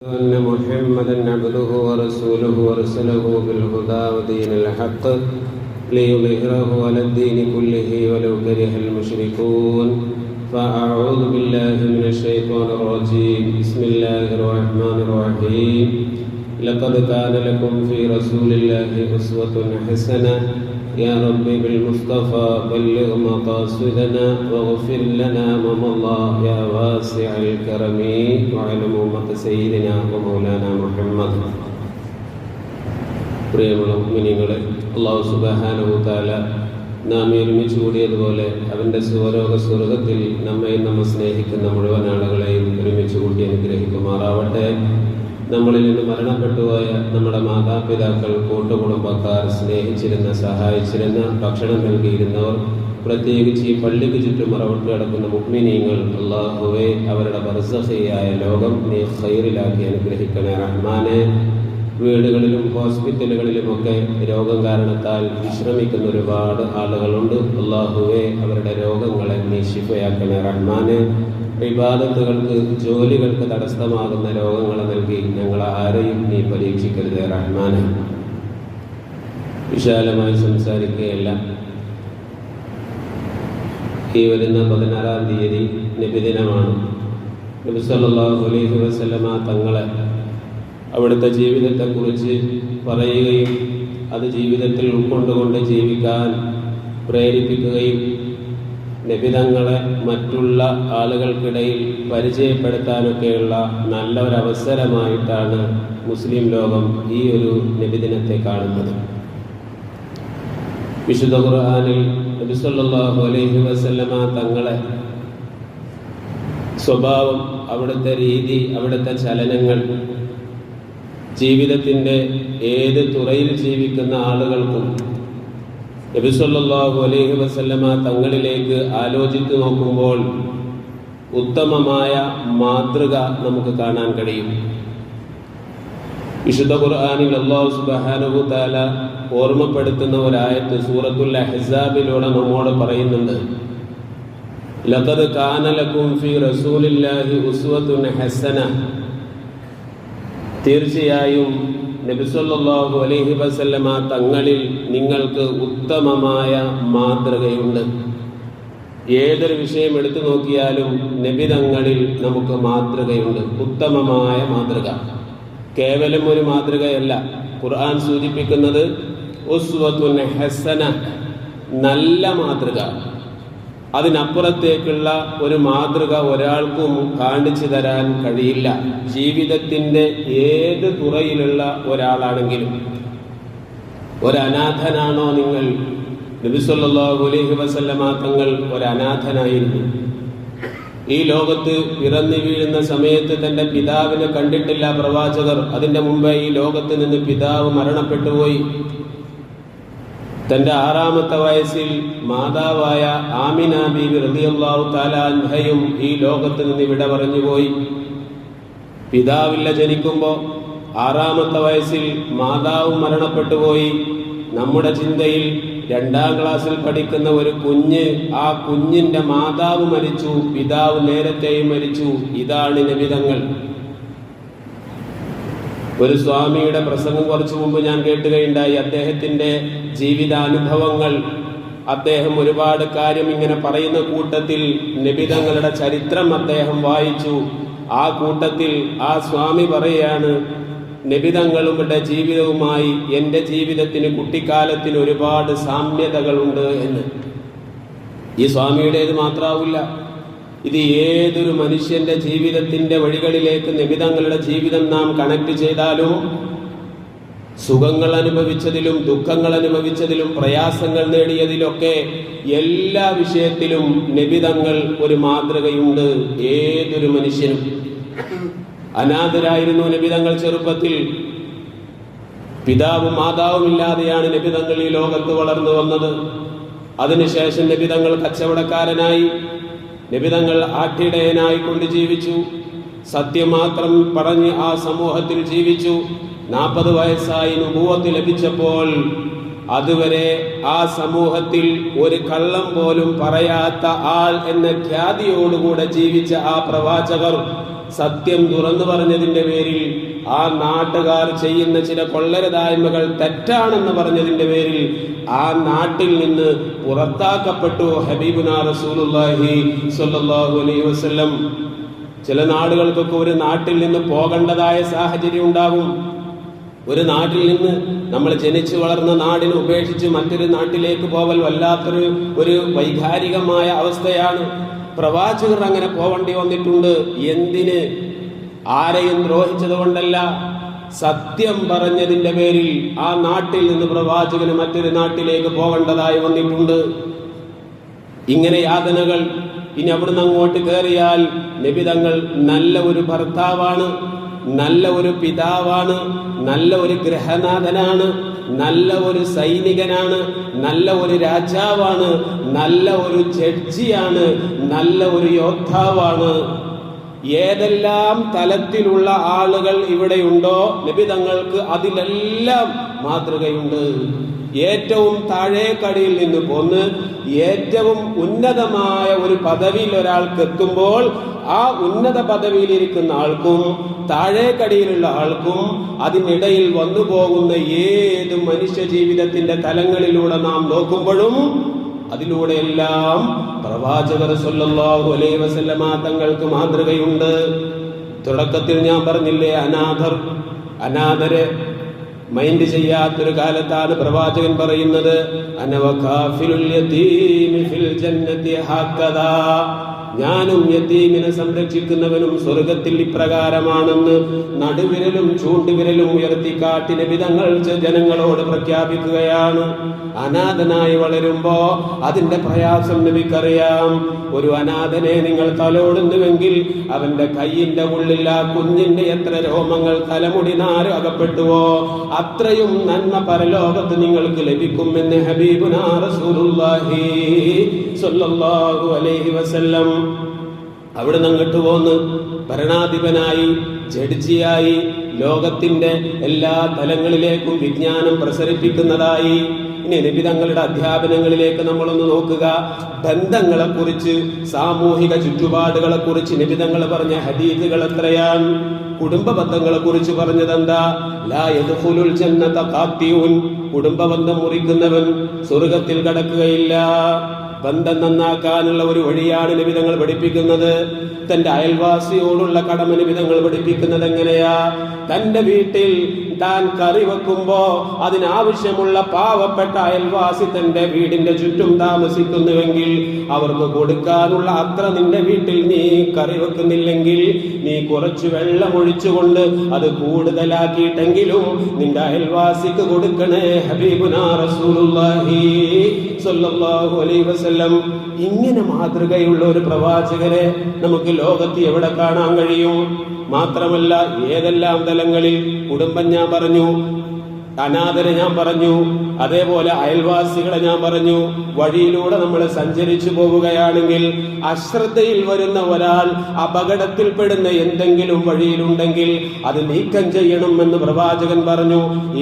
أن محمدا عبده ورسوله ورسله بالهدى ودين الحق ليظهره على الدين كله ولو كره المشركون. فأعوذ بالله من الشيطان الرجيم. بسم الله الرحمن الرحيم. لقد كان لكم في رسول الله أسوة حسنة يا ربي بالمصطفى بلغ مقاصدنا واغفر لنا ما مضى يا واسع الكرم وعلم أمة سيدنا ومولانا محمد പ്രിയമുള്ള മിനിങ്ങളെ അള്ളാഹു സുബാനഹു താല നാം ഒരുമിച്ച് കൂടിയതുപോലെ അവൻ്റെ സ്വരോഗ സ്വർഗത്തിൽ നമ്മയും നമ്മെ സ്നേഹിക്കുന്ന മുഴുവൻ ആളുകളെയും ഒരുമിച്ച് കൂട്ടി അനുഗ്രഹിക്കുമാറാവട്ടെ നമ്മളിൽ നിന്ന് മരണപ്പെട്ടുപോയ നമ്മുടെ മാതാപിതാക്കൾ കൂട്ടുകുടുംബക്കാർ സ്നേഹിച്ചിരുന്ന സഹായിച്ചിരുന്ന ഭക്ഷണം നൽകിയിരുന്നവർ പ്രത്യേകിച്ച് ഈ പള്ളിക്ക് ചുറ്റും മറവിട്ട് കിടക്കുന്ന മുഗ്മിനീങ്ങൾ അള്ളാഹുവെ അവരുടെ ബർസഹയായ ലോകം നീ ഖൈറിലാക്കി അനുഗ്രഹിക്കണേ റഹ്മാനെ. വീടുകളിലും ഹോസ്പിറ്റലുകളിലുമൊക്കെ രോഗം കാരണത്താൽ വിശ്രമിക്കുന്ന ഒരുപാട് ആളുകളുണ്ട്. അള്ളാഹുവെ അവരുടെ രോഗങ്ങളെ നീ ശിഫയാക്കണേ റഹ്മാനെ. വിവാദത്തുകൾക്ക് ജോലികൾക്ക് തടസ്സമാകുന്ന രോഗങ്ങളെ നൽകി ഞങ്ങൾ ആരെയും നീ പരീക്ഷിക്കരുത് റഹ്മാനെ. വിശാലമായി സംസാരിക്കുകയല്ല. ഈ വരുന്ന പതിനാറാം തീയതി നിബിദിനമാണ്. നബി സല്ലല്ലാഹു അലൈഹി വസല്ലമ തങ്ങളെ അവിടുത്തെ ജീവിതത്തെക്കുറിച്ച് പറയുകയും അത് ജീവിതത്തിൽ ഉൾക്കൊണ്ടുകൊണ്ട് ജീവിക്കാൻ പ്രേരിപ്പിക്കുകയും നബിതങ്ങളെ മറ്റുള്ള ആളുകൾക്കിടയിൽ പരിചയപ്പെടുത്താനൊക്കെയുള്ള നല്ല അവസരമായിട്ടാണ് മുസ്ലിം ലോകം ഈ ഒരു നബിദിനത്തെ കാണുന്നത്. വിശുദ്ധ ഖുർആാനിൽ നബി സല്ലല്ലാഹു അലൈഹി വസല്ലമ തങ്ങളെ സ്വഭാവം അവിടുത്തെ രീതി അവിടുത്തെ ചലനങ്ങൾ ജീവിതത്തിന്റെ ഏത് തുറയിൽ ജീവിക്കുന്ന ആളുകൾക്കും നബിസല്ലാഹു അലൈഹി വസല്ലമ തങ്ങളിലേക്ക് ആലോചിച്ചു നോക്കുമ്പോൾ ഉത്തമമായ മാതൃക നമുക്ക് കാണാൻ കഴിയും. വിശുദ്ധ ഖുർആാനിൽ അള്ളാഹു സുബാനുഹു താല ഓർമ്മപ്പെടുത്തുന്ന ഒരായത്ത് സൂറത്തുൽ അഹ്സാബിലൂടെ നമ്മോട് പറയുന്നുണ്ട്. ലഖദ് കാനലക്കും ഫി റസൂലില്ലാഹി ഉസ്വത്തുൻ ഹസന. തീർച്ചയായും നബിസല്ലാഹു അലൈഹി വസല്ലമ തങ്ങളിൽ നിങ്ങൾക്ക് ഉത്തമമായ മാതൃകയുണ്ട്. ഏതൊരു വിഷയം എടുത്തു നോക്കിയാലും നബി തങ്ങളിൽ നമുക്ക് മാതൃകയുണ്ട്. ഉത്തമമായ മാതൃക. കേവലം ഒരു മാതൃകയല്ല. ഖുർആൻ സൂചിപ്പിക്കുന്നത് ഉസ്വത്തുൻ ഹസന നല്ല മാതൃക. അതിനപ്പുറത്തേക്കുള്ള ഒരു മാതൃക ഒരാൾക്കും കാണിച്ചു തരാൻ കഴിയില്ല. ജീവിതത്തിന്റെ ഏത് തുറയിലുള്ള ഒരാളാണെങ്കിലും. ഒരനാഥനാണോ നിങ്ങൾ? നബിസ്വല്ലാഹു അലൈഹി വസല്ലമ തങ്ങൾ ഒരനാഥനായിരുന്നു. ഈ ലോകത്ത് പിറന്നു വീഴുന്ന സമയത്ത് തന്റെ പിതാവിനെ കണ്ടിട്ടില്ല പ്രവാചകർ. അതിന്റെ മുമ്പേ ഈ ലോകത്ത് നിന്ന് പിതാവ് മരണപ്പെട്ടുപോയി തന്റെ ആറാമത്തെ വയസ്സിൽ മാതാവായ ആമിന ബീബി റളിയല്ലാഹു താലാൻഹയും ഈ ലോകത്ത് നിന്ന് വിട പറഞ്ഞുപോയി പിതാവില്ല ജനിക്കുമ്പോൾ ആറാമത്തെ വയസ്സിൽ മാതാവും മരണപ്പെട്ടുപോയി നമ്മുടെ ചിന്തയിൽ രണ്ടാം ക്ലാസ്സിൽ പഠിക്കുന്ന ഒരു കുഞ്ഞ് ആ കുഞ്ഞിന്റെ മാതാവ് മരിച്ചു പിതാവ് നേരത്തെയും മരിച്ചു. ഇതാണ് നബിതങ്ങൾ ഒരു സ്വാമിയുടെ പ്രസംഗം കുറച്ചു മുമ്പ് ഞാൻ കേട്ടുകയുണ്ടായി. അദ്ദേഹത്തിന്റെ ജീവിതാനുഭവങ്ങൾ. അദ്ദേഹം ഒരുപാട് കാര്യം ഇങ്ങനെ പറയുന്ന കൂട്ടത്തിൽ നിബിതങ്ങളുടെ ചരിത്രം അദ്ദേഹം വായിച്ചു. ആ കൂട്ടത്തിൽ ആ സ്വാമി പറയാണ് നിബിതങ്ങളുടെ ജീവിതവുമായി എന്റെ ജീവിതത്തിന് കുട്ടിക്കാലത്തിന് ഒരുപാട് സാമ്യതകളുണ്ട് എന്ന്. ഈ സ്വാമിയുടേത് മാത്രമാവില്ല ഇത് ഏതൊരു മനുഷ്യന്റെ ജീവിതത്തിന്റെ വഴികളിലേക്ക് നിമിതങ്ങളുടെ ജീവിതം നാം കണക്ട് ചെയ്താലും സുഖങ്ങൾ അനുഭവിച്ചതിലും ദുഃഖങ്ങൾ അനുഭവിച്ചതിലും പ്രയാസങ്ങൾ നേടിയതിലൊക്കെ എല്ലാ വിഷയത്തിലും നിബിതങ്ങൾ ഒരു മാതൃകയുണ്ട് ഏതൊരു മനുഷ്യനും. അനാഥരായിരുന്നു നിബിതങ്ങൾ ചെറുപ്പത്തിൽ. പിതാവും മാതാവും ഇല്ലാതെയാണ് നിബിതങ്ങൾ ഈ ലോകത്ത് വളർന്നു വന്നത്. അതിനുശേഷം നിബിതങ്ങൾ കച്ചവടക്കാരനായി. നിബിതങ്ങൾ ആട്ടിടയനായിക്കൊണ്ട് ജീവിച്ചു. സത്യം മാത്രം പറഞ്ഞ് ആ സമൂഹത്തിൽ ജീവിച്ചു. നാൽപ്പത് വയസ്സായി മൂവത്ത് ലഭിച്ചപ്പോൾ അതുവരെ ആ സമൂഹത്തിൽ ഒരു കള്ളം പോലും പറയാത്ത ആൾ എന്ന ഖ്യാതിയോടുകൂടെ ജീവിച്ച ആ പ്രവാചകർ സത്യം തുറന്നു പറഞ്ഞതിന്റെ പേരിൽ ആ നാട്ടുകാർ ചെയ്യുന്ന ചില കൊള്ളരതായ്മകൾ തെറ്റാണെന്ന് പറഞ്ഞതിന്റെ പേരിൽ ആ നാട്ടിൽ നിന്ന് പുറത്താക്കപ്പെട്ടു ഹബീബുന അലൈഹി ചില നാടുകൾക്കൊക്കെ ഒരു നാട്ടിൽ നിന്ന് പോകേണ്ടതായ സാഹചര്യം ഉണ്ടാകും. ഒരു നാട്ടിൽ നിന്ന് നമ്മൾ ജനിച്ചു വളർന്ന നാടിനെ ഉപേക്ഷിച്ച് മറ്റൊരു നാട്ടിലേക്ക് പോവൽ വല്ലാത്തൊരു ഒരു വൈകാരികമായ അവസ്ഥയാണ്. പ്രവാചകർ അങ്ങനെ പോവേണ്ടി വന്നിട്ടുണ്ട്. എന്തിന്? ആരെയും ദ്രോഹിച്ചതുകൊണ്ടല്ല സത്യം പറഞ്ഞതിന്റെ പേരിൽ ആ നാട്ടിൽ നിന്ന് പ്രവാചകന് മറ്റൊരു നാട്ടിലേക്ക് പോകേണ്ടതായി വന്നിട്ടുണ്ട്. ഇങ്ങനെ യാതനകൾ ഇനി അവിടുന്ന് അങ്ങോട്ട് കയറിയാൽ നിബിതങ്ങൾ നല്ല ഒരു ഭർത്താവാണ് നല്ല ഒരു പിതാവാണ് നല്ല ഒരു ഗ്രഹനാഥനാണ് നല്ല ഒരു സൈനികനാണ് നല്ല ഒരു രാജാവാണ് നല്ല ഒരു ജഡ്ജിയാണ് നല്ല ഒരു യോദ്ധാവാണ്. ഏതെല്ലാം തലത്തിലുള്ള ആളുകൾ ഇവിടെയുണ്ടോ? ലഭിതങ്ങൾക്ക് അതിലെല്ലാം മാതൃകയുണ്ട്. ഏറ്റവും താഴേക്കടിയിൽ നിന്ന് പോന്ന് ഏറ്റവും ഉന്നതമായ ഒരു പദവിയിൽ ഒരാൾക്ക് എത്തുമ്പോൾ ആ ഉന്നത പദവിയിലിരിക്കുന്ന ആൾക്കും താഴേക്കടിയിലുള്ള ആൾക്കും അതിനിടയിൽ വന്നു പോകുന്ന ഏത് മനുഷ്യ ജീവിതത്തിന്റെ തലങ്ങളിലൂടെ നാം നോക്കുമ്പോഴും അതിലൂടെയെല്ലാം പ്രവാചകർ അലൈഹി വസല്ലമ തങ്ങൾക്ക് മാതൃകയുണ്ട്. തുടക്കത്തിൽ ഞാൻ പറഞ്ഞില്ലേ അനാഥർ അനാഥരെ മൈൻഡ് ചെയ്യാത്തൊരു കാലത്താണ് പ്രവാചകൻ പറയുന്നത്. അനവകാഫിലുൽ ഞാനും യത്തീമിനെ സംരക്ഷിക്കുന്നവനും സ്വർഗത്തിൽ ഇപ്രകാരമാണെന്ന് നടുവിരലും ചൂണ്ടുവിരലും ഉയർത്തി കാട്ടിന് വിധങ്ങൾ ജനങ്ങളോട് പ്രഖ്യാപിക്കുകയാണ്. അനാഥനായി വളരുമ്പോ അതിന്റെ പ്രയാസം നബിക്കറിയാം. ഒരു അനാഥനെ നിങ്ങൾ തലോടുന്നുവെങ്കിൽ അവന്റെ കയ്യിന്റെ ഉള്ളിൽ ആ കുഞ്ഞിന്റെ എത്ര രോമങ്ങൾ തലമുടി നാര് അകപ്പെട്ടുവോ അത്രയും നന്മ പരലോകത്ത് നിങ്ങൾക്ക് ലഭിക്കുമെന്ന് ഹബീബുനാ റസൂലുള്ളാഹി സ്വല്ലല്ലാഹു അലൈഹി വസല്ലം. അവിടെ അങ്ങോട്ട് പോന്ന് ഭരണാധിപനായി ജഡ്ജിയായി ലോകത്തിന്റെ എല്ലാ തലങ്ങളിലേക്കും വിജ്ഞാനം പ്രസരിപ്പിക്കുന്നതായി. ഇനി നബി തങ്ങളുടെ അധ്യാപനങ്ങളിലേക്ക് നമ്മളൊന്ന് നോക്കുക. ബന്ധങ്ങളെ കുറിച്ച് സാമൂഹിക ചുറ്റുപാടുകളെ കുറിച്ച് നിബിതങ്ങൾ പറഞ്ഞ ഹദീദുകൾ എത്രയാണ്? കുടുംബ ബന്ധങ്ങളെ കുറിച്ച് പറഞ്ഞത് എന്താ ലാ യദ്ഖുലുൽ ജന്നത കുടുംബ ബന്ധം മുറിക്കുന്നവൻ സ്വർഗത്തിൽ കടക്കുകയില്ല. ബന്ധം നന്നാക്കാനുള്ള ഒരു വഴിയാണ് നിബിതങ്ങൾ പഠിപ്പിക്കുന്നത്. തന്റെ അയൽവാസിയോടുള്ള കടമ നിബിതങ്ങൾ പഠിപ്പിക്കുന്നത് എങ്ങനെയാ? തന്റെ വീട്ടിൽ താൻ കറി വെക്കുമ്പോ അതിനാവശ്യമുള്ള പാവപ്പെട്ട അയൽവാസി തന്റെ വീടിന്റെ ചുറ്റും താമസിക്കുന്നുവെങ്കിൽ അവർക്ക് കൊടുക്കാനുള്ള അത്ര നിന്റെ വീട്ടിൽ നീ കറി വെക്കുന്നില്ലെങ്കിൽ നീ കുറച്ച് വെള്ളം ഒഴിച്ചുകൊണ്ട് അത് കൂടുതലാക്കിയിട്ടെങ്കിലും നിന്റെ അയൽവാസിക്ക് കൊടുക്കണേ ഹബീബുനാ റസൂലുള്ളാഹി അലൈഹി വസല്ലം. ഇങ്ങനെ മാതൃകയുള്ള ഒരു പ്രവാചകരെ നമുക്ക് ലോകത്ത് എവിടെ കാണാൻ കഴിയും? മാത്രമല്ല ഏതെല്ലാം തലങ്ങളിൽ കുടുംബം ഞാൻ പറഞ്ഞു. അനാഥരെ ഞാൻ പറഞ്ഞു. അതേപോലെ അയൽവാസികളെ ഞാൻ പറഞ്ഞു. വഴിയിലൂടെ നമ്മൾ സഞ്ചരിച്ചു പോവുകയാണെങ്കിൽ അശ്രദ്ധയിൽ വരുന്ന ഒരാൾ അപകടത്തിൽപ്പെടുന്ന എന്തെങ്കിലും വഴിയിലുണ്ടെങ്കിൽ അത് നീക്കം ചെയ്യണം എന്ന് പ്രവാചകൻ പറഞ്ഞു.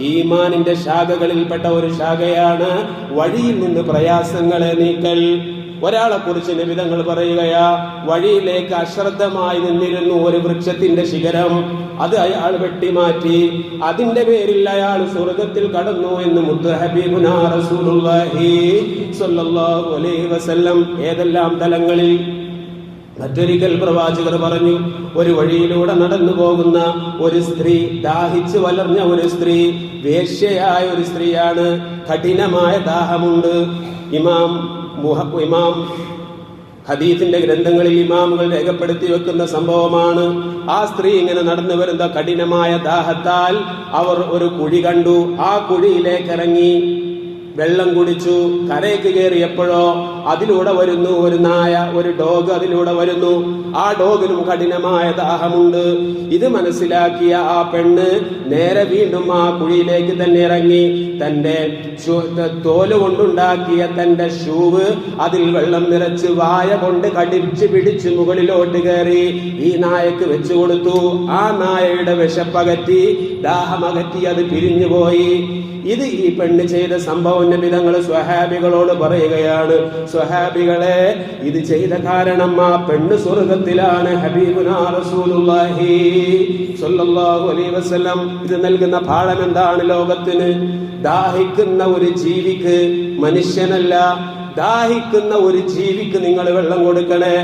ഈമാനിന്റെ ശാഖകളിൽപ്പെട്ട ഒരു ശാഖയാണ് വഴിയിൽ നിന്ന് പ്രയാസങ്ങളെ നീക്കൽ. ഒരാളെ കുറിച്ച് നിമിതങ്ങൾ പറയുകയാ വഴിയിലേക്ക് അശ്രദ്ധമായി നിന്നിരുന്നു ഒരു വൃക്ഷത്തിന്റെ ശിഖരം. അത് അയാൾ വെട്ടിമാറ്റി. അതിന്റെ പേരിൽ അയാൾ സ്വർഗത്തിൽ കടന്നു എന്ന് വസല്ലം ഏതെല്ലാം തലങ്ങളിൽ? മറ്റൊരിക്കൽ പ്രവാചകർ പറഞ്ഞു ഒരു വഴിയിലൂടെ നടന്നു പോകുന്ന ഒരു സ്ത്രീ ദാഹിച്ചു വളർന്ന ഒരു സ്ത്രീ വേശ്യയായ ഒരു സ്ത്രീയാണ് കഠിനമായ ദാഹമുണ്ട്. ഇമാം ഇമാം ഹദീസിന്റെ ഗ്രന്ഥങ്ങളിൽ ഇമാമുകൾ രേഖപ്പെടുത്തി വെക്കുന്ന സംഭവമാണ്. ആ സ്ത്രീ ഇങ്ങനെ നടന്നു വരുന്ന കഠിനമായ ദാഹത്താൽ അവർ ഒരു കുഴി കണ്ടു. ആ കുഴിയിലേക്ക് ഇറങ്ങി. വെള്ളം കുടിച്ചു കരയ്ക്ക് കയറിയപ്പോഴോ അതിലൂടെ വരുന്നു ഒരു നായ ഒരു ഡോഗ് അതിലൂടെ വരുന്നു. ആ ഡോഗിനും കഠിനമായ ദാഹമുണ്ട്. ഇത് മനസ്സിലാക്കിയ ആ പെണ്ണ് നേരെ വീണ്ടും ആ കുഴിയിലേക്ക് തന്നെ ഇറങ്ങി. തന്റെ തോൽ കൊണ്ടുണ്ടാക്കിയ തന്റെ ഷൂവ് അതിൽ വെള്ളം നിറച്ച് വായ കൊണ്ട് കടിച്ച് പിടിച്ച് മുകളിലോട്ട് കയറി. ഈ നായക്ക് വെച്ചു കൊടുത്തു. ആ നായയുടെ വിശപ്പകറ്റി ദാഹമകറ്റി അത് പിരിഞ്ഞുപോയി. ഇത് ഈ പെണ്ണ് ചെയ്ത സംഭവം നബിതങ്ങൾ സ്വഹാബികളോട് പറയുകയാണ്. സ്വഹാബികളെ ഇത് ചെയ്ത കാരണം ആ പെണ്ണ് സ്വർഗത്തിലാണ് വസല്ലം. ഇത് നൽകുന്ന പാഠം എന്താണ് ലോകത്തിന്? ദാഹിക്കുന്ന ഒരു ജീവിക്ക് മനുഷ്യനല്ല ദാഹിക്കുന്ന ഒരു ജീവിക്ക് നിങ്ങൾ വെള്ളം കൊടുക്കണേ.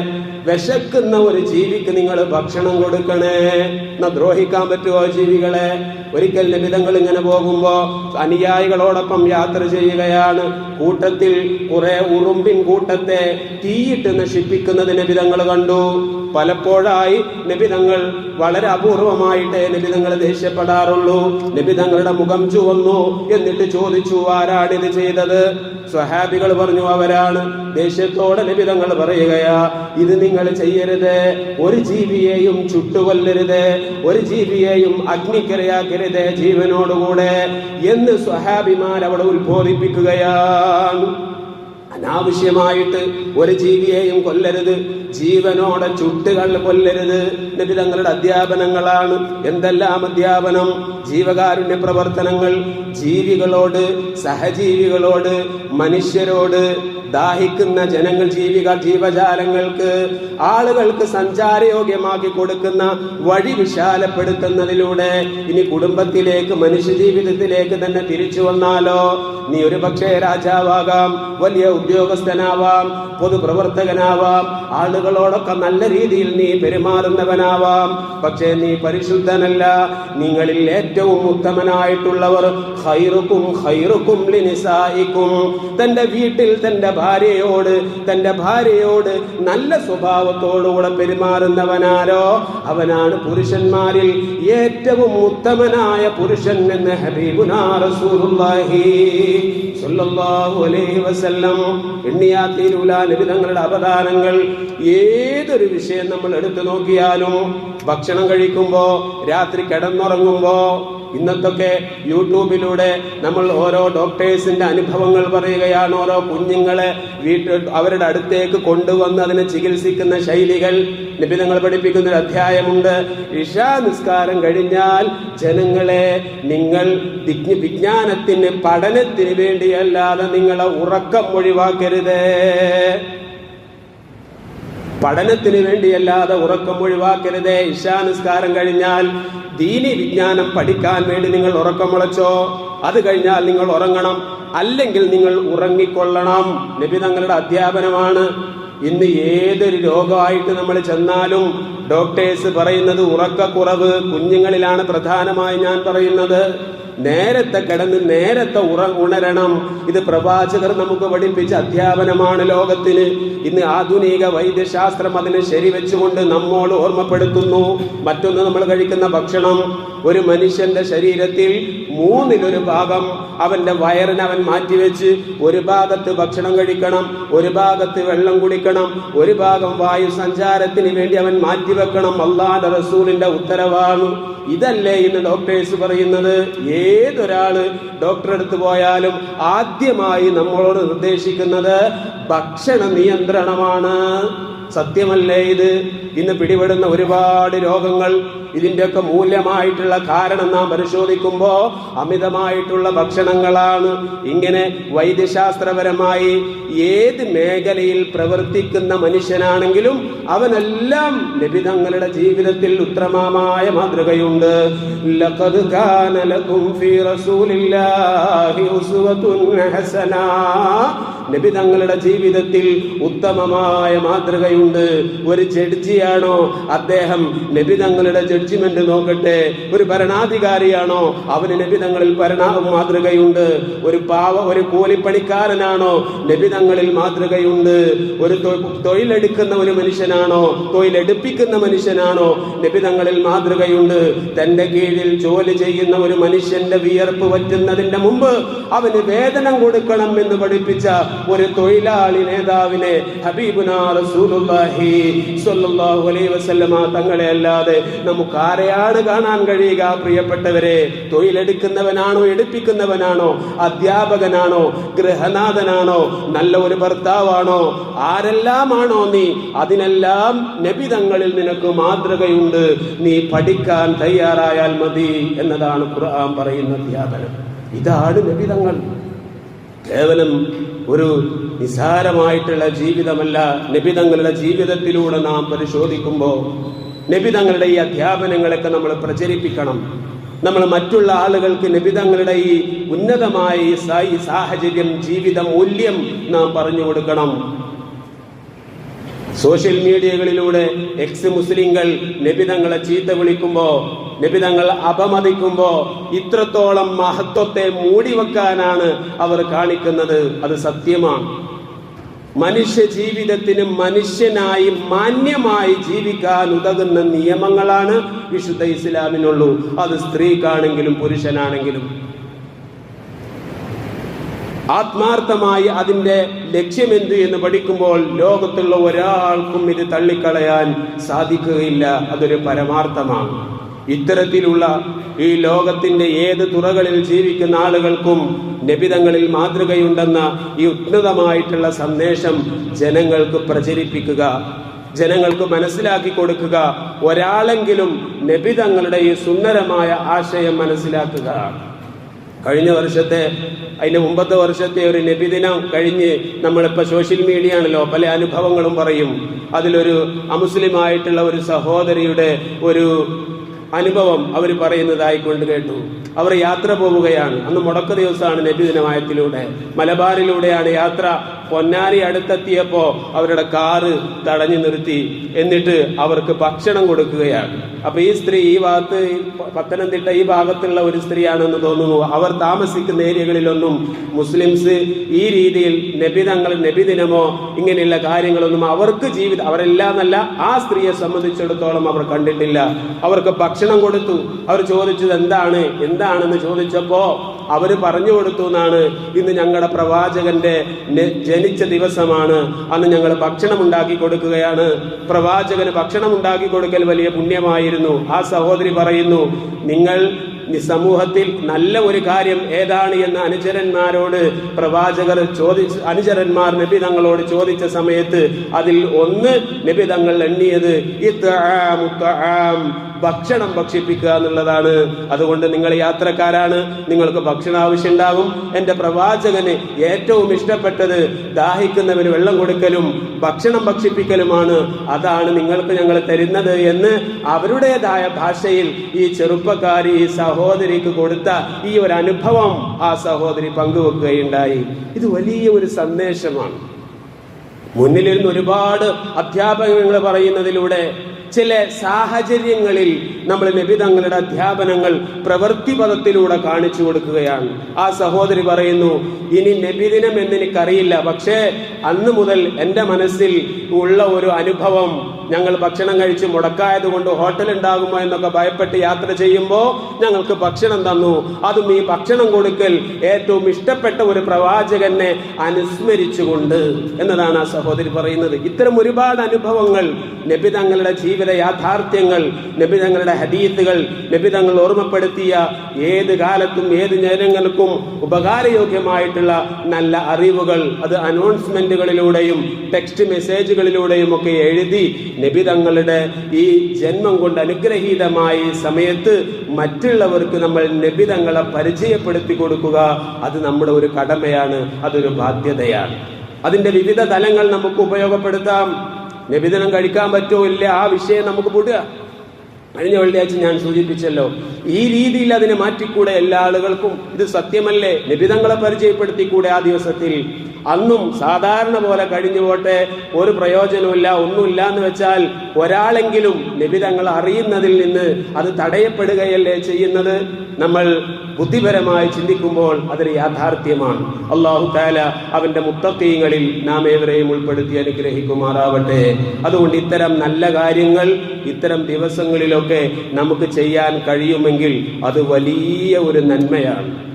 വിശക്കുന്ന ഒരു ജീവിക്ക് നിങ്ങൾ ഭക്ഷണം കൊടുക്കണേ. എന്നാ ദ്രോഹിക്കാൻ പറ്റുമോ ജീവികളെ? ഒരിക്കൽ നിബിതങ്ങൾ ഇങ്ങനെ പോകുമ്പോ അനുയായികളോടൊപ്പം യാത്ര ചെയ്യുകയാണ്. കൂട്ടത്തിൽ കുറെ ഉറുമ്പിൻ കൂട്ടത്തെ തീയിട്ട് നശിപ്പിക്കുന്നത് നിബിതങ്ങൾ കണ്ടു. പലപ്പോഴായി നബിതങ്ങൾ വളരെ അപൂർവമായിട്ടേ നിബിതങ്ങൾ ദേഷ്യപ്പെടാറുള്ളൂ. നബിതങ്ങളുടെ മുഖം ചുവന്നു എന്നിട്ട് ചോദിച്ചു ആരാണിത് ചെയ്തത്? സ്വഹാബികൾ പറഞ്ഞു അവരാണ് ദേഷ്യത്തോടെ നിബിതങ്ങൾ പറയുകയാ ഇത് നിങ്ങൾ ചെയ്യരുത്. ഒരു ജീവിയെയും ചുട്ടുകൊല്ലരുത്. ഒരു ജീവിയെയും അഗ്നിക്കരയാക്കരുത് ജീവനോടുകൂടെ എന്ന് സ്വഹാബിമാർ അവിടെ ഉത്ബോധിപ്പിക്കുകയാണ്. അനാവശ്യമായിട്ട് ഒരു ജീവിയെയും കൊല്ലരുത്. ജീവനോടെ ചുട്ടുകൾ കൊല്ലരുത്. നബി തങ്ങളുടെ അധ്യാപനങ്ങളാണ്. എന്തെല്ലാം അധ്യാപനം? ജീവകാരുണ്യ പ്രവർത്തനങ്ങൾ. ജീവികളോട് സഹജീവികളോട് മനുഷ്യരോട് ദാഹിക്കുന്ന ജനങ്ങൾ ജീവിക ജീവജാലങ്ങൾക്ക് ആളുകൾക്ക് സഞ്ചാരയോഗ്യമാക്കി കൊടുക്കുന്ന വഴി വിശാലപ്പെടുത്തുന്നതിലൂടെ ഇനി കുടുംബത്തിലേക്ക് മനുഷ്യജീവിതത്തിലേക്ക് തന്നെ തിരിച്ചു വന്നാലോ? നീ ഒരു പക്ഷേ രാജാവാകാം വലിയ ഉദ്യോഗസ്ഥനാവാം പൊതുപ്രവർത്തകനാവാം ആളുകളോടൊക്കെ നല്ല രീതിയിൽ നീ പെരുമാറുന്നവനാവാം. പക്ഷേ നീ പരിശുദ്ധനല്ല നിങ്ങളിൽ ഏറ്റവും ഉത്തമനായിട്ടുള്ളവർ ഹൈറുക്കും ഹൈറുക്കും ലിനിസായിക്കും. തന്റെ വീട്ടിൽ തന്റെ ഭാര്യയോട് തന്റെ ഭാര്യയോട് നല്ല സ്വഭാവത്തോടുകൂടെ പെരുമാറുന്നവനാരോ? അവനാണ് പുരുഷന്മാരിൽ ഏറ്റവും ഉത്തമനായ പുരുഷൻ എന്ന് ഹബീബുനാ റസൂലുള്ളാഹി സ്വല്ലല്ലാഹു അലൈഹി വസല്ലം. ഏതൊരു വിഷയം നമ്മൾ എടുത്തു നോക്കിയാലും ഭക്ഷണം കഴിക്കുമ്പോൾ രാത്രി കിടന്നുറങ്ങുമ്പോ ഇന്നത്തൊക്കെ യൂട്യൂബിലൂടെ നമ്മൾ ഓരോ ഡോക്ടേഴ്സിന്റെ അനുഭവങ്ങൾ പറയുകയാണ് ഓരോ കുഞ്ഞുങ്ങളെ വീട്ടിൽ അവരുടെ അടുത്തേക്ക് കൊണ്ടുവന്ന് അതിനെ ചികിത്സിക്കുന്ന ശൈലികൾ നിബിധങ്ങൾ പഠിപ്പിക്കുന്ന ഒരു അധ്യായമുണ്ട്. ഇഷാ നിസ്കാരം കഴിഞ്ഞാൽ ജനങ്ങളെ നിങ്ങൾ വിജ്ഞാനത്തിന് പഠനത്തിന് വേണ്ടിയല്ലാതെ നിങ്ങളെ ഉറക്കം ഒഴിവാക്കരുത്. പഠനത്തിന് വേണ്ടിയല്ലാതെ ഉറക്കം ഒഴിവാക്കരുതേ. ഇഷാനുസ്കാരം കഴിഞ്ഞാൽ ദീനി വിജ്ഞാനം പഠിക്കാൻ വേണ്ടി നിങ്ങൾ ഉറക്കം മുളച്ചോ? അത് കഴിഞ്ഞാൽ നിങ്ങൾ ഉറങ്ങണം. അല്ലെങ്കിൽ നിങ്ങൾ ഉറങ്ങിക്കൊള്ളണം. നബി തങ്ങളുടെ അധ്യാപനമാണ്. ഇന്ന് ഏതൊരു രോഗമായിട്ട് നമ്മൾ ചെന്നാലും ഡോക്ടേഴ്സ് പറയുന്നത് ഉറക്കക്കുറവ് കുഞ്ഞുങ്ങളിലാണ് പ്രധാനമായി ഞാൻ പറയുന്നത്. നേരത്തെ കിടന്ന് നേരത്തെ ഉറ ഉണരണം. ഇത് പ്രവാചകർ നമുക്ക് പഠിപ്പിച്ച അധ്യാപനമാണ് ലോകത്തിന്. ഇന്ന് ആധുനിക വൈദ്യശാസ്ത്രം അതിനെ ശരിവെച്ചുകൊണ്ട് നമ്മോട് ഓർമ്മപ്പെടുത്തുന്നു. മറ്റൊന്ന് നമ്മൾ കഴിക്കുന്ന ഭക്ഷണം. ഒരു മനുഷ്യന്റെ ശരീരത്തിൽ മൂന്നിലൊരു ഭാഗം അവന്റെ വയറിന് അവൻ മാറ്റിവെച്ച് ഒരു ഭാഗത്ത് ഭക്ഷണം കഴിക്കണം ഒരു ഭാഗത്ത് വെള്ളം കുടിക്കണം ഒരു ഭാഗം വായു സഞ്ചാരത്തിന് വേണ്ടി അവൻ മാറ്റിവെക്കണം. അള്ളാഹ് റസൂലിന്റെ ഉത്തരവാണ്. ഇതല്ലേ ഇന്ന് ഡോക്ടേഴ്സ് പറയുന്നത്. ഏതൊരാൾ ഡോക്ടറെ അടുത്ത് പോയാലും ആദ്യമായി നമ്മളോട് നിർദ്ദേശിക്കുന്നത് ഭക്ഷണ നിയന്ത്രണമാണ്. സത്യമല്ലേ ഇത്? ഇന്ന് പിടിപെടുന്ന ഒരുപാട് രോഗങ്ങൾ ഇതിന്റെയൊക്കെ മൂല്യമായിട്ടുള്ള കാരണം നാം പരിശോധിക്കുമ്പോൾ അമിതമായിട്ടുള്ള ഭക്ഷണങ്ങളാണ്. ഇങ്ങനെ വൈദ്യശാസ്ത്രപരമായി ഏത് മേഖലയിൽ പ്രവർത്തിക്കുന്ന മനുഷ്യനാണെങ്കിലും അവനെല്ലാം ലഭിതങ്ങളുടെ ജീവിതത്തിൽ ഉത്തമമായ മാതൃകയുണ്ട്. ലഖദ് കാന ലക്കും ഫീ റസൂലില്ലാഹി ഉസ്വത്തുൻ ഹസനാ. നബി തങ്ങളുടെ ജീവിതത്തിൽ ഉത്തമമായ മാതൃകയുണ്ട്. ഒരു ജഡ്ജിയാണോ അദ്ദേഹം? നബി തങ്ങളുടെ ജഡ്ജിമെന്റ് നോക്കട്ടെ. ഒരു ഭരണാധികാരിയാണോ? അവന് നബി തങ്ങളിൽ ഭരണ മാതൃകയുണ്ട്. ഒരു പാവ ഒരു കൂലിപ്പണിക്കാരനാണോ? നബി തങ്ങളിൽ മാതൃകയുണ്ട്. ഒരു തൊഴിലെടുക്കുന്ന ഒരു മനുഷ്യനാണോ? തൊഴിലെടുപ്പിക്കുന്ന മനുഷ്യനാണോ? നബി തങ്ങളിൽ മാതൃകയുണ്ട്. തന്റെ കീഴിൽ ജോലി ചെയ്യുന്ന ഒരു മനുഷ്യന്റെ വിയർപ്പ് വറ്റുന്നതിന്റെ മുമ്പ് അവന് വേതനം കൊടുക്കണം എന്ന് പഠിപ്പിച്ച ഒരു തൊഴിലാളി നേതാവിനെ ഹബീബുനാ റസൂലുള്ളാഹി സ്വല്ലല്ലാഹു അലൈഹി വസല്ലമ തങ്ങളെ അല്ലാതെ നമുക്ക് ആരെയാണ് കാണാൻ കഴിയുക പ്രിയപ്പെട്ടവരെ. തൊഴിലെടുക്കുന്നവനാണോ എടുപ്പിക്കുന്നവനാണോ അധ്യാപകനാണോ ഗൃഹനാഥനാണോ നല്ല ഒരു ഭർത്താവാണോ ആരെല്ലാമാണോ നീ? അതിനെല്ലാം നബിതങ്ങളിൽ നിനക്ക് മാതൃകയുണ്ട്. നീ പഠിക്കാൻ തയ്യാറായാൽ മതി എന്നതാണ് ഖുർആൻ പറയുന്ന അധ്യാപനം ഇതാണ് നബിതങ്ങൾ. കേവലം ഒരു നിസാരമായിട്ടുള്ള ജീവിതമല്ല. നബിതങ്ങളുടെ ജീവിതത്തിലൂടെ നാം പരിശോധിക്കുമ്പോൾ നബിതങ്ങളുടെ ഈ അധ്യാപനങ്ങളൊക്കെ നമ്മൾ പ്രചരിപ്പിക്കണം. നമ്മൾ മറ്റുള്ള ആളുകൾക്ക് നബിതങ്ങളുടെ ഈ ഉന്നതമായ ഈ സാഹചര്യം ജീവിത മൂല്യം നാം പറഞ്ഞു കൊടുക്കണം. സോഷ്യൽ മീഡിയകളിലൂടെ എക്സ് മുസ്ലിങ്ങൾ നബിതങ്ങളെ ചീത്ത വിളിക്കുമ്പോ നബിതങ്ങൾ അപമതിക്കുമ്പോ ഇത്രത്തോളം മഹത്വത്തെ മൂടിവെക്കാനാണ് അവർ കാണിക്കുന്നത്. അത് സത്യമാണ്. മനുഷ്യ ജീവിതത്തിന് മനുഷ്യനായി മാന്യമായി ജീവിക്കാൻ ഉതകുന്ന നിയമങ്ങളാണ് വിശുദ്ധ ഇസ്ലാമിനുള്ളൂ. അത് സ്ത്രീക്കാണെങ്കിലും പുരുഷനാണെങ്കിലും. ആത്മാർത്ഥമായി അതിന്റെ ലക്ഷ്യമെന്ത് എന്ന് പഠിക്കുമ്പോൾ ലോകത്തുള്ള ഒരാൾക്കും ഇത് തള്ളിക്കളയാൻ സാധിക്കുകയില്ല. അതൊരു പരമാർത്ഥമാണ്. ഇത്തരത്തിലുള്ള ഈ ലോകത്തിന്റെ ഏത് തുറകളിൽ ജീവിക്കുന്ന ആളുകൾക്കും നിബിതങ്ങളിൽ മാതൃകയുണ്ടെന്ന ഈ ഉന്നതമായിട്ടുള്ള സന്ദേശം ജനങ്ങൾക്ക് പ്രചരിപ്പിക്കുക ജനങ്ങൾക്ക് മനസ്സിലാക്കി കൊടുക്കുക ഒരാളെങ്കിലും നബിതങ്ങളുടെ ഈ സുന്ദരമായ ആശയം മനസ്സിലാക്കുക. കഴിഞ്ഞ വർഷത്തെ അതിന്റെ മുമ്പത്തെ വർഷത്തെ ഒരു നബിദിനം കഴിഞ്ഞ് നമ്മളിപ്പോൾ സോഷ്യൽ മീഡിയ ആണല്ലോ പല അനുഭവങ്ങളും പറയും. അതിലൊരു അമുസ്ലിമായിട്ടുള്ള ഒരു സഹോദരിയുടെ ഒരു അനുഭവം അവർ പറയുന്നതായി കൊണ്ട് കേട്ടു. അവർ യാത്ര പോവുകയാണ്. അന്ന് മുടക്ക ദിവസമാണ് നബിദിനമായത്തിലൂടെ മലബാറിലൂടെയാണ് യാത്ര. പൊന്നാരി അടുത്തെത്തിയപ്പോ അവരുടെ കാറ് തടഞ്ഞു നിർത്തി. എന്നിട്ട് അവർക്ക് ഭക്ഷണം കൊടുക്കുകയാണ്. അപ്പൊ ഈ സ്ത്രീ ഈ ഭാഗത്ത് പത്തനംതിട്ട ഈ ഭാഗത്തുള്ള ഒരു സ്ത്രീയാണെന്ന് തോന്നുന്നു. അവർ താമസിക്കുന്ന ഏരിയകളിലൊന്നും മുസ്ലിംസ് ഈ രീതിയിൽ നബിതങ്ങൾ നബിദിനമോ ഇങ്ങനെയുള്ള കാര്യങ്ങളൊന്നും അവർക്ക് ജീവിതം അവരെല്ലാം എന്നല്ല ആ സ്ത്രീയെ സംബന്ധിച്ചിടത്തോളം അവർ കണ്ടിട്ടില്ല. അവർക്ക് ഭക്ഷണം കൊടുത്തു. അവർ ചോദിച്ചത് എന്താണ്? എന്താണെന്ന് ചോദിച്ചപ്പോ അവർ പറഞ്ഞു കൊടുത്തു എന്നാണ്. ഇന്ന് ഞങ്ങളുടെ പ്രവാചകന്റെ ജനിച്ച ദിവസമാണ്. അന്ന് ഞങ്ങൾ ഭക്ഷണം ഉണ്ടാക്കി കൊടുക്കുകയാണ്. പ്രവാചകന് ഭക്ഷണം ഉണ്ടാക്കി കൊടുക്കൽ വലിയ പുണ്യമായിരുന്നു. ആ സഹോദരി പറയുന്നു നിങ്ങൾ സമൂഹത്തിൽ നല്ല ഒരു കാര്യം ഏതാണ്? എന്ന് അനുചരന്മാരോട് പ്രവാചകർ ചോദിച്ച് അനുചരന്മാർ നബി തങ്ങളോട് ചോദിച്ച സമയത്ത് അതിൽ ഒന്ന് നബി തങ്ങൾ എണ്ണിയത് ഭക്ഷണം ഭക്ഷിപ്പിക്കുക എന്നുള്ളതാണ്. അതുകൊണ്ട് നിങ്ങൾ യാത്രക്കാരാണ്. നിങ്ങൾക്ക് ഭക്ഷണം ആവശ്യമുണ്ടാകും. എന്റെ പ്രവാചകന് ഏറ്റവും ഇഷ്ടപ്പെട്ടത് ദാഹിക്കുന്നവന് വെള്ളം കൊടുക്കലും ഭക്ഷണം ഭക്ഷിപ്പിക്കലുമാണ്. അതാണ് നിങ്ങൾക്ക് ഞങ്ങൾ തരുന്നത് എന്ന് അവരുടേതായ ഭാഷയിൽ ഈ ചെറുപ്പക്കാരി ഈ സഹോദരിക്ക് കൊടുത്ത ഈ ഒരു അനുഭവം ആ സഹോദരി പങ്കുവെക്കുകയുണ്ടായി. ഇത് വലിയ ഒരു സന്ദേശമാണ്. മുന്നിലിരുന്ന് ഒരുപാട് അധ്യാപകങ്ങൾ പറയുന്നതിലൂടെ ചില സാഹചര്യങ്ങളിൽ നമ്മൾ നബി തങ്ങളുടെ അധ്യാപനങ്ങൾ പ്രവൃത്തി പദത്തിലൂടെ കാണിച്ചു കൊടുക്കുകയാണ്. ആ സഹോദരി പറയുന്നു ഇനി നബി നബിദിനം എന്നെനിക്കറിയില്ല പക്ഷേ അന്ന് മുതൽ എന്റെ മനസ്സിൽ ഉള്ള ഒരു അനുഭവം ഞങ്ങൾ ഭക്ഷണം കഴിച്ച് മുടക്കായത് കൊണ്ട് ഹോട്ടൽ ഉണ്ടാകുമോ എന്നൊക്കെ ഭയപ്പെട്ട് യാത്ര ചെയ്യുമ്പോൾ ഞങ്ങൾക്ക് ഭക്ഷണം തന്നു. അതും ഈ ഭക്ഷണം കൊടുക്കൽ ഏറ്റവും ഇഷ്ടപ്പെട്ട ഒരു പ്രവാചകനെ അനുസ്മരിച്ചുകൊണ്ട് എന്നതാണ് ആ സഹോദരി പറയുന്നത്. ഇത്തരം ഒരുപാട് അനുഭവങ്ങൾ നബി തങ്ങളുടെ ജീവിത യാഥാർത്ഥ്യങ്ങൾ നബിതങ്ങളുടെ ഹദീത്തുകൾ നബിതങ്ങൾ ഓർമ്മപ്പെടുത്തിയ ഏത് കാലത്തും ഏത് ജനങ്ങൾക്കും ഉപകാരയോഗ്യമായിട്ടുള്ള നല്ല അറിവുകൾ അത് അനൗൺസ്മെന്റുകളിലൂടെയും ടെക്സ്റ്റ് മെസ്സേജുകളിലൂടെയും ഒക്കെ എഴുതി നബിതങ്ങളുടെ ഈ ജന്മം കൊണ്ട് അനുഗ്രഹീതമായ സമയത്ത് മറ്റുള്ളവർക്ക് നമ്മൾ നബിതങ്ങളെ പരിചയപ്പെടുത്തി കൊടുക്കുക അത് നമ്മുടെ ഒരു കടമയാണ് അതൊരു ബാധ്യതയാണ്. അതിന്റെ വിവിധ തലങ്ങൾ നമുക്ക് ഉപയോഗപ്പെടുത്താം. നബിദിനം കഴിക്കാൻ പറ്റുമോ ഇല്ല? ആ വിഷയം നമുക്ക് വിടുക കഴിഞ്ഞ വെള്ളിയാഴ്ച ഞാൻ സൂചിപ്പിച്ചല്ലോ. ഈ രീതിയിൽ അതിനെ മാറ്റിക്കൂടെ എല്ലാ ആളുകൾക്കും? ഇത് സത്യമല്ലേ? നിബിതങ്ങളെ പരിചയപ്പെടുത്തിക്കൂടെ ആ ദിവസത്തിൽ? അന്നും സാധാരണ പോലെ കഴിഞ്ഞു പോട്ടെ. ഒരു പ്രയോജനമില്ല ഒന്നുമില്ല എന്ന് വെച്ചാൽ ഒരാളെങ്കിലും നിബിതങ്ങൾ അറിയുന്നതിൽ നിന്ന് അത് തടയപ്പെടുകയല്ലേ ചെയ്യുന്നത്? നമ്മൾ ബുദ്ധിപരമായി ചിന്തിക്കുമ്പോൾ അതൊരു യാഥാർത്ഥ്യമാണ്. അള്ളാഹു താല അവന്റെ മുത്തക്കീങ്ങളിൽ നാം ഏവരെയും ഉൾപ്പെടുത്തി അനുഗ്രഹിക്കുമാറാവട്ടെ. അതുകൊണ്ട് ഇത്തരം നല്ല കാര്യങ്ങൾ ഇത്തരം ദിവസങ്ങളിലൊക്കെ നമുക്ക് ചെയ്യാൻ കഴിയുമെങ്കിൽ അത് വലിയ ഒരു നന്മയാണ്.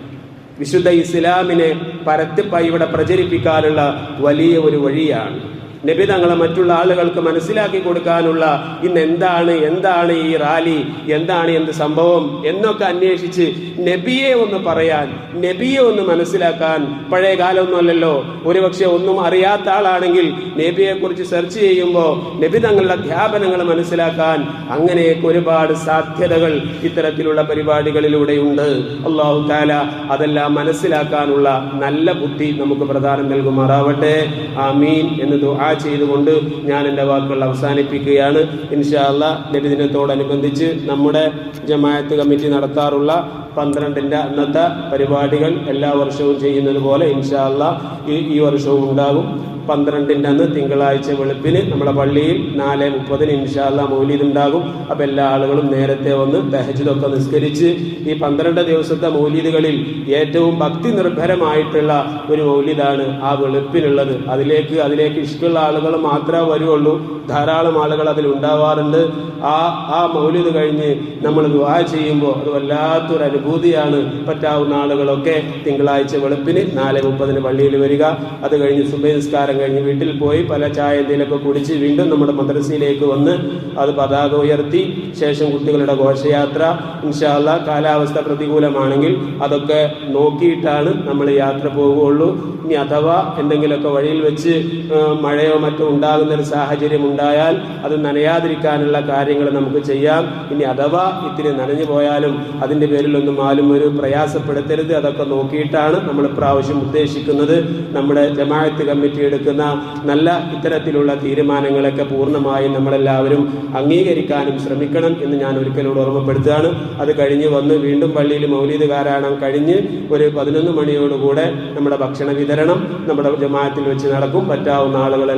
വിശുദ്ധ ഇസ്ലാമിനെ പരത്തിപ്പായി ഇവിടെ പ്രചരിപ്പിക്കാനുള്ള വലിയ ഒരു വഴിയാണ്. നബി തങ്ങളെ മറ്റുള്ള ആളുകൾക്ക് മനസ്സിലാക്കി കൊടുക്കാനുള്ള ഇന്ന് എന്താണ് എന്താണ് ഈ റാലി എന്താണ് എന്ത് സംഭവം എന്നൊക്കെ അന്വേഷിച്ച് നബിയെ ഒന്ന് പറയാൻ നബിയെ ഒന്ന് മനസ്സിലാക്കാൻ പഴയ കാലമൊന്നുമല്ലല്ലോ. ഒരുപക്ഷെ ഒന്നും അറിയാത്ത ആളാണെങ്കിൽ നബിയെ കുറിച്ച് സെർച്ച് ചെയ്യുമ്പോൾ നബി തങ്ങളുടെ അധ്യാപനങ്ങൾ മനസ്സിലാക്കാൻ അങ്ങനെയൊക്കെ ഒരുപാട് സാധ്യതകൾ ഇത്തരത്തിലുള്ള പരിപാടികളിലൂടെയുണ്ട് അള്ളാഹു താല അതെല്ലാം മനസ്സിലാക്കാനുള്ള നല്ല ബുദ്ധി നമുക്ക് പ്രദാനം നൽകുമാറാവട്ടെ. ആമീൻ എന്ന് ദുആ ചെയ്തുകൊണ്ട് ഞാൻ എന്റെ വാക്കുകൾ അവസാനിപ്പിക്കുകയാണ്. ഇൻഷാല്ല നബിദിനത്തോടനുബന്ധിച്ച് നമ്മുടെ ജമായത്ത് കമ്മിറ്റി നടത്താറുള്ള പന്ത്രണ്ടിന്റെ അന്നത്തെ പരിപാടികൾ എല്ലാ വർഷവും ചെയ്യുന്നത് പോലെ ഇൻഷാല്ല ഈ ഈ വർഷവും ഉണ്ടാകും. പന്ത്രണ്ടിന്റെ അന്ന് തിങ്കളാഴ്ച വെളുപ്പിന് നമ്മുടെ പള്ളിയിൽ നാല് മുപ്പതിന് ഇൻഷാല്ല മൗലീദ് ഉണ്ടാകും. അപ്പം എല്ലാ ആളുകളും നേരത്തെ വന്ന് തെഹജിദൊക്കെ നിസ്കരിച്ച് ഈ പന്ത്രണ്ട് ദിവസത്തെ മൗലീദുകളിൽ ഏറ്റവും ഭക്തി നിർഭരമായിട്ടുള്ള ഒരു മൗലീദാണ് ആ വെളുപ്പിനുള്ളത്. അതിലേക്ക് അതിലേക്ക് ഇഷ്ടമുള്ള ആളുകൾ മാത്രമേ വരുള്ളൂ. ധാരാളം ആളുകൾ അതിൽ ഉണ്ടാവാറുണ്ട്. ആ ആ മൗലിത് കഴിഞ്ഞ് നമ്മൾ ദുആ ചെയ്യുമ്പോൾ അത് വല്ലാത്തൊരു അനുഭൂതിയാണ് പറ്റാവുന്ന ആളുകളൊക്കെ തിങ്കളാഴ്ച വെളുപ്പിന് നാല് മുപ്പതിന് പള്ളിയിൽ വരിക. അത് കഴിഞ്ഞ് സുബൈ നിസ്കാരം കഴിഞ്ഞ് വീട്ടിൽ പോയി പല ചായ എന്തെങ്കിലുമൊക്കെ കുടിച്ച് വീണ്ടും നമ്മുടെ മദ്രസയിലേക്ക് വന്ന് അത് പതാക ഉയർത്തി ശേഷം കുട്ടികളുടെ ഘോഷയാത്ര. ഇൻഷാല്ല കാലാവസ്ഥ പ്രതികൂലമാണെങ്കിൽ അതൊക്കെ നോക്കിയിട്ടാണ് നമ്മൾ യാത്ര പോവുകയുള്ളൂ. ഇനി അഥവാ എന്തെങ്കിലുമൊക്കെ വഴിയിൽ വെച്ച് ആ, മഴയോ മറ്റോ ഉണ്ടാകുന്ന ഒരു സാഹചര്യം ഉണ്ടായാൽ അത് നനയാതിരിക്കാനുള്ള കാര്യങ്ങൾ നമുക്ക് ചെയ്യാം. ഇനി അഥവാ ഇത്തിരി നനഞ്ഞു പോയാലും അതിന്റെ പേരിലൊന്നും ആരും ഒരു പ്രയാസപ്പെടുത്തരുത്. അതൊക്കെ നോക്കിയിട്ടാണ് നമ്മൾ ഇപ്രാവശ്യം ഉദ്ദേശിക്കുന്നത്. നമ്മുടെ ജമാഅത്ത് കമ്മിറ്റി എടുക്കുന്ന നല്ല ഇത്തരത്തിലുള്ള തീരുമാനങ്ങളൊക്കെ പൂർണമായും നമ്മളെല്ലാവരും അംഗീകരിക്കാനും ശ്രമിക്കണം എന്ന് ഞാൻ ഒരിക്കലൂടെ ഓർമ്മപ്പെടുത്തുകയാണ്. അത് കഴിഞ്ഞ് വന്ന് വീണ്ടും പള്ളിയിൽ മൗലീദ് കാരാണം കഴിഞ്ഞ് ഒരു പതിനൊന്ന് മണിയോടുകൂടെ നമ്മുടെ ഭക്ഷണ വിതരണം നമ്മുടെ ജമാഅത്തിൽ വെച്ച് നടക്കും. പറ്റാവുന്ന ആളുകളെല്ലാം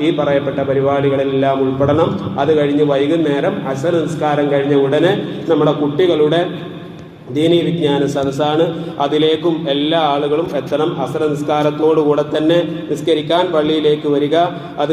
ഈ പറയപ്പെട്ട പരിപാടികളെല്ലാം ഉൾപ്പെടണം. അത് കഴിഞ്ഞ് വൈകുന്നേരം അസർ നിസ്കാരം കഴിഞ്ഞ ഉടനെ നമ്മുടെ കുട്ടികളുടെ ദീനീ വിജ്ഞാന സദസ്സാണ്. അതിലേക്കും എല്ലാ ആളുകളും എത്തണം. അസർ നിസ്കാരത്തോടുകൂടെ തന്നെ നിസ്കരിക്കാൻ പള്ളിയിലേക്ക് വരിക. അത്